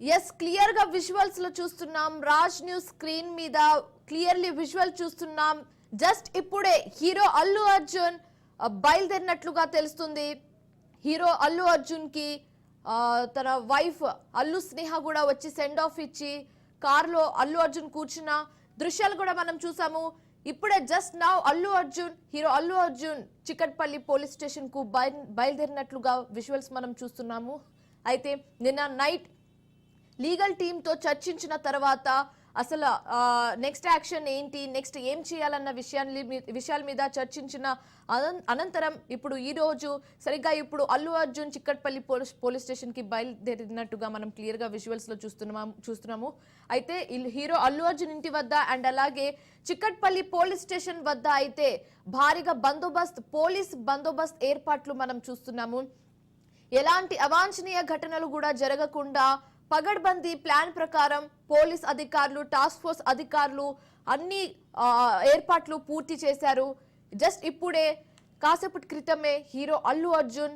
Yes క్లియర్గా విజువల్స్లో చూస్తున్నాం. రాజ్ న్యూస్ స్క్రీన్ మీద క్లియర్లీ విజువల్ చూస్తున్నాం. జస్ట్ ఇప్పుడే హీరో అల్లు అర్జున్ బయలుదేరినట్లుగా తెలుస్తుంది. హీరో అల్లు అర్జున్కి తన వైఫ్ అల్లు స్నేహ కూడా వచ్చి సెండ్ ఆఫ్ ఇచ్చి కార్లో అల్లు అర్జున్ కూర్చున్న దృశ్యాలు కూడా మనం చూసాము. ఇప్పుడే just now Allu Arjun hero Allu Arjun Chikkadpally police స్టేషన్కు బయ- బయలుదేరినట్లుగా విజువల్స్ మనం చూస్తున్నాము. అయితే నిన్న నైట్ లీగల్ టీంతో చర్చించిన తర్వాత అసలు నెక్స్ట్ యాక్షన్ ఏంటి నెక్స్ట్ ఏం చేయాలన్న విషయాన్ని విషయాల మీద చర్చించిన అనంతరం ఇప్పుడు ఈ రోజు సరిగ్గా ఇప్పుడు అల్లు అర్జున్ చిక్కట్పల్లి పోలీస్ పోలీస్ స్టేషన్కి బయలుదేరినట్టుగా మనం క్లియర్గా విజువల్స్లో చూస్తున్నాము చూస్తున్నాము. అయితే హీరో అల్లు అర్జున్ ఇంటి వద్ద అండ్ అలాగే చిక్కట్పల్లి పోలీస్ స్టేషన్ వద్ద అయితే భారీగా బందోబస్త్ పోలీస్ బందోబస్త్ ఏర్పాట్లు మనం చూస్తున్నాము. ఎలాంటి అవాంఛనీయ ఘటనలు కూడా జరగకుండా పగడ్బందీ ప్లాన్ ప్రకారం పోలీస్ అధికారులు టాస్క్ ఫోర్స్ అధికారులు అన్ని ఏర్పాట్లు పూర్తి చేశారు. జస్ట్ ఇప్పుడే కాసేపటి క్రితమే హీరో అల్లు అర్జున్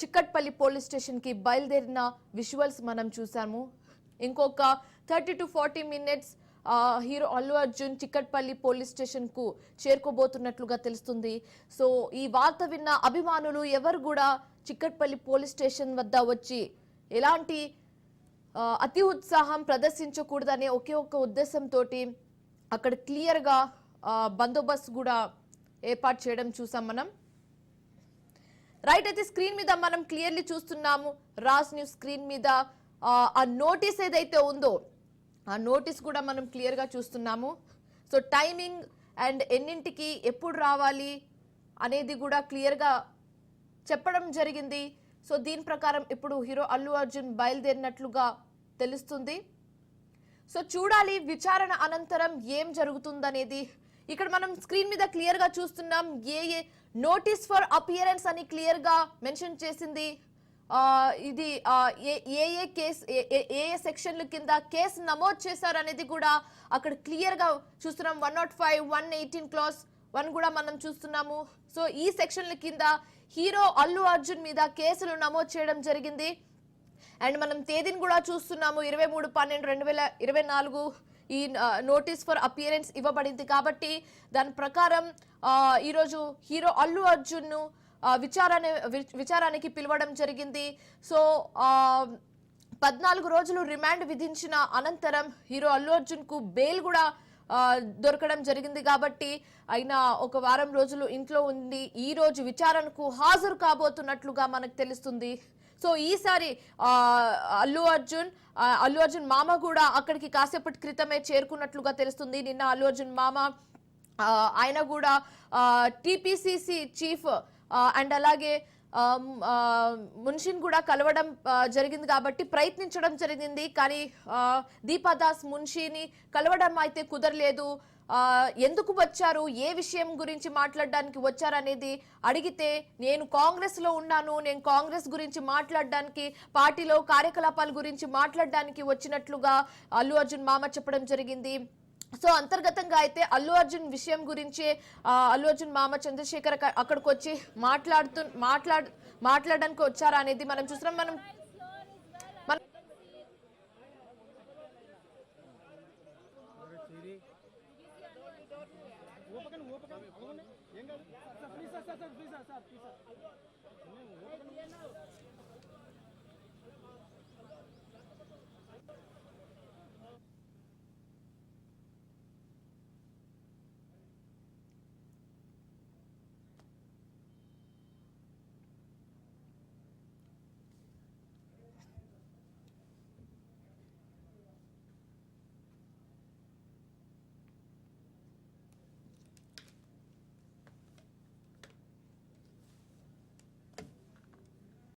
చిక్కట్పల్లి పోలీస్ స్టేషన్కి బయలుదేరిన విజువల్స్ మనం చూసాము ఇంకొక thirty to forty minutes hero Allu Arjun Chikkadpally police స్టేషన్కు చేరుకోబోతున్నట్లుగా తెలుస్తుంది. సో ఈ వార్త విన్న అభిమానులు ఎవరు కూడా చిక్కట్పల్లి పోలీస్ స్టేషన్ వద్ద వచ్చి ఎలాంటి అతి ఉత్సాహం ప్రదర్శించకూడదనే ఒకే ఒక ఉద్దేశంతో అక్కడ క్లియర్గా బందోబస్తు కూడా ఏర్పాటు చేయడం చూసాం మనం. రైట్ అయితే స్క్రీన్ మీద మనం క్లియర్లీ చూస్తున్నాము. రాజ్ న్యూస్ స్క్రీన్ మీద ఆ నోటీస్ ఏదైతే ఉందో ఆ నోటీస్ కూడా మనం క్లియర్గా చూస్తున్నాము. సో టైమింగ్ అండ్ ఎన్నింటికి ఎప్పుడు రావాలి అనేది కూడా క్లియర్గా చెప్పడం జరిగింది. సో దీని ప్రకారం ఇప్పుడు హీరో అల్లు అర్జున్ బయలుదేరినట్లుగా తెలుస్తుంది. సో చూడాలి విచారణ అనంతరం ఏం జరుగుతుందనేది. ఇక్కడ మనం స్క్రీన్ మీద క్లియర్గా చూస్తున్నాం a a notice for appearance అని క్లియర్గా మెన్షన్ చేసింది. ఇది ఏ ఏ కేస్ కేసు ఏ ఏ- ఏ ఏ సెక్షన్ల కింద కేసు నమోదు చేశారు అనేది కూడా అక్కడ క్లియర్గా చూస్తున్నాం. One nought five one eighteen clause one కూడా మనం చూస్తున్నాము. సో ఈ సెక్షన్ల కింద హీరో అల్లు అర్జున్ మీద కేసులు నమోదు చేయడం జరిగింది. అండ్ మనం తేదీని కూడా చూస్తున్నాము. ఇరవై మూడు పన్నెండు రెండు వేల ఇరవై నాలుగు ఈ నోటీస్ ఫర్ అపియరెన్స్ ఇవ్వబడింది. కాబట్టి దాని ప్రకారం ఈరోజు హీరో అల్లు అర్జున్ను విచారణ విచారానికి పిలవడం జరిగింది. సో పద్నాలుగు రోజులు రిమాండ్ విధించిన అనంతరం హీరో అల్లు అర్జున్కు బెయిల్ కూడా దొరకడం జరిగింది కాబట్టి అయినా ఒక వారం రోజులు ఇంట్లో ఉంది. ఈ రోజు విచారణకు హాజరు కాబోతున్నట్లుగా మనకు తెలుస్తుంది. సో ఈసారి అల్లు అర్జున్ అల్లు అర్జున్ మామ కూడా అక్కడికి కాసేపటి క్రితమే చేరుకున్నట్లుగా తెలుస్తుంది. నిన్న అల్లు అర్జున్ మామ ఆయన కూడా టిపిసిసి చీఫ్ అండ్ అలాగే మున్షిన్ కూడా కలవడం జరిగింది కాబట్టి ప్రయత్నించడం జరిగింది. కానీ దీపాదాస్ మున్షిని కలవడం అయితే కుదరలేదు. ఎందుకు వచ్చారు? ఏ విషయం గురించి మాట్లాడడానికి వచ్చారనేది అడిగితే నేను కాంగ్రెస్లో ఉన్నాను. నేను కాంగ్రెస్ గురించి మాట్లాడడానికి పార్టీలో కార్యకలాపాల గురించి మాట్లాడడానికి వచ్చినట్లుగా అల్లు అర్జున్ మామ చెప్పడం జరిగింది. సో అంతర్గతంగా అయితే అల్లు అర్జున్ విషయం గురించి అల్లు అర్జున్ మామ చంద్రశేఖర్ అక్కడికి వచ్చి మాట్లాడుతూ మాట్లాడు మాట్లాడడానికి వచ్చారా అనేది మనం చూస్తున్నాం. మనం మన- ఓపకన్ ఏం కాదు. Sir please sir sir please sir sir please sir.